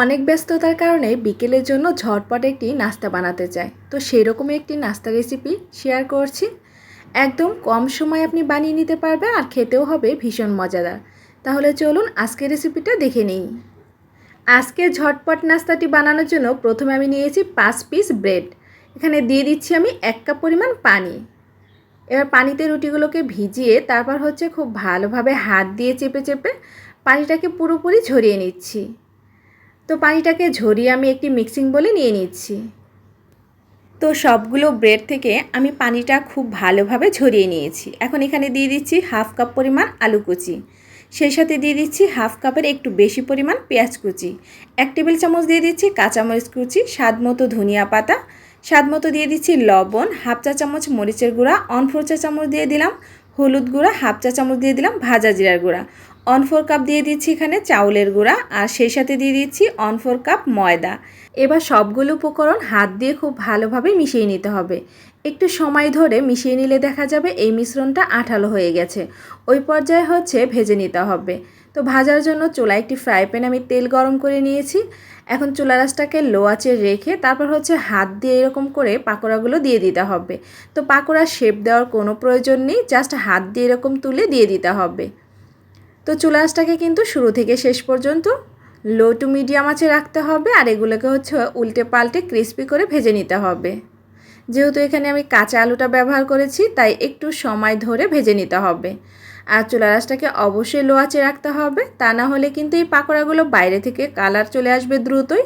অনেক ব্যস্ততার কারণে বিকেলের জন্য ঝটপট একটি নাস্তা বানাতে চাই তো সেই রকমই একটি নাস্তা রেসিপি শেয়ার করছি। একদম কম সময় আপনি বানিয়ে নিতে পারবেন আর খেতেও হবে ভীষণ মজাদার। তাহলে চলুন আজকের রেসিপিটা দেখে নিই। আজকে ঝটপট নাস্তাটি বানানোর জন্য প্রথমে আমি নিয়েছি পাঁচ পিস ব্রেড এখানে দিয়ে দিচ্ছি আমি এক কাপ পরিমাণ পানি। এবার পানিতে রুটিগুলোকে ভিজিয়ে তারপর হচ্ছে খুব ভালোভাবে হাত দিয়ে চেপে চেপে পানিটাকে পুরোপুরি ঝরিয়ে নিচ্ছি। তো পানিটাকে ঝরিয়ে আমি একটি মিক্সিং বলে নিয়ে নিচ্ছি। তো সবগুলো ব্রেড থেকে আমি পানিটা খুব ভালোভাবে ঝরিয়ে নিয়েছি। এখন এখানে দিয়ে দিচ্ছি হাফ কাপ পরিমাণ আলু কুচি। সেই সাথে দিয়ে দিচ্ছি হাফ কাপের একটু বেশি পরিমাণ পেঁয়াজ কুচি। এক টেবিল চামচ দিয়ে দিচ্ছি কাঁচামরিচ কুচি, স্বাদ মতো ধনিয়া পাতা, স্বাদ মতো দিয়ে দিচ্ছি লবণ, হাফ চা চামচ মরিচের গুঁড়া, অন চা চামচ দিয়ে দিলাম হলুদ গুঁড়া, হাফ চা চামচ দিয়ে দিলাম ভাজা জিরার গুঁড়া। অন ফোর কাপ দিয়ে দিচ্ছি এখানে চাউলের গুঁড়া, আর সেই সাথে দিয়ে দিচ্ছি অন ফোর কাপ ময়দা। এবার সবগুলো উপকরণ হাত দিয়ে খুব ভালোভাবে মিশিয়ে নিতে হবে। একটু সময় ধরে মিশিয়ে নিলে দেখা যাবে এই মিশ্রণটা আঠালো হয়ে গেছে। ওই পর্যায়ে হচ্ছে ভেজে নিতে হবে। তো ভাজার জন্য চুলায় একটি ফ্রাই প্যানে আমি তেল গরম করে নিয়েছি। এখন চুলা রাসটাকে লো আঁচে রেখে তারপর হচ্ছে হাত দিয়ে এরকম করে পাকোড়াগুলো দিয়ে দিতে হবে। তো পাকোড়া শেপ দেওয়ার কোনো প্রয়োজন নেই জাস্ট হাত দিয়ে এরকম তুলে দিয়ে দিতে হবে। তো চুলা কিন্তু শুরু থেকে শেষ পর্যন্ত লো টু মিডিয়াম আঁচে রাখতে হবে আর এগুলোকে হচ্ছে উল্টে পাল্টে ক্রিস্পি করে ভেজে নিতে হবে। যেহেতু এখানে আমি কাঁচা আলুটা ব্যবহার করেছি, তাই একটু সময় ধরে ভেজে নিতে হবে। আর চুলা রাসটাকে অবশ্যই লো আঁচে রাখতে হবে, তা না হলে কিন্তু এই পাকোড়াগুলো বাইরে থেকে কালার চলে আসবে দ্রুতই।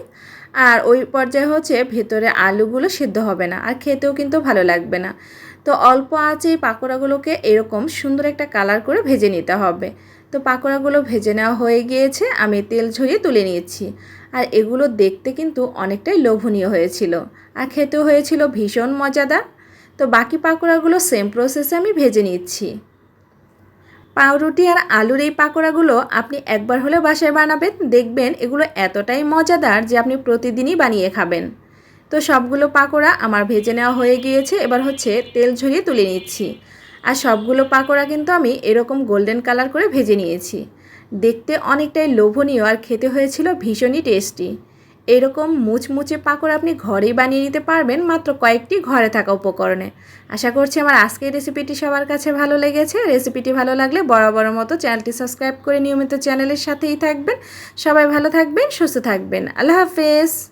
আর ওই পর্যায়ে হচ্ছে ভেতরে আলুগুলো সিদ্ধ হবে না, আর খেতেও কিন্তু ভালো লাগবে না। তো অল্প আঁচে পাকোড়াগুলোকে এরকম সুন্দর একটা কালার করে ভেজে নিতে হবে। তো পাকোড়াগুলো ভেজে নেওয়া হয়ে গিয়েছে, আমি তেল ঝরিয়ে তুলে নিয়েছি। আর এগুলো দেখতে কিন্তু অনেকটাই লোভনীয় হয়েছিল, আর খেতেও হয়েছিল ভীষণ মজাদার। তো বাকি পাকোড়াগুলো সেম প্রসেসে আমি ভেজে নিচ্ছি। পাউরুটি আর আলুর এই পাকোড়াগুলো আপনি একবার হলে বাসায় বানাবেন, দেখবেন এগুলো এতটাই মজাদার যে আপনি প্রতিদিনই বানিয়ে খাবেন। তো সবগুলো পাকোড়া আমার ভেজে নেওয়া হয়ে গিয়েছে, এবার হচ্ছে তেল ঝরিয়ে তুলে নিচ্ছি। আর সবগুলো পাকোড়া কিন্তু আমি এরকম গোল্ডেন কালার করে ভেজে নিয়েছি। দেখতে অনেকটাই লোভনীয় আর খেতে হয়েছিল ভীষণই টেস্টি। এরকম মুচমুচে পাকোড়া আপনি ঘরেই বানিয়ে নিতে পারবেন মাত্র কয়েকটি ঘরে থাকা উপকরণে। আশা করছি আমার আজকের রেসিপিটি সবার কাছে ভালো লেগেছে। রেসিপিটি ভালো লাগলে বরাবর মতো চ্যানেলটি সাবস্ক্রাইব করে নিয়মিত চ্যানেলের সাথেই থাকবেন। সবাই ভালো থাকবেন, সুস্থ থাকবেন। আল্লাহ হাফেজ।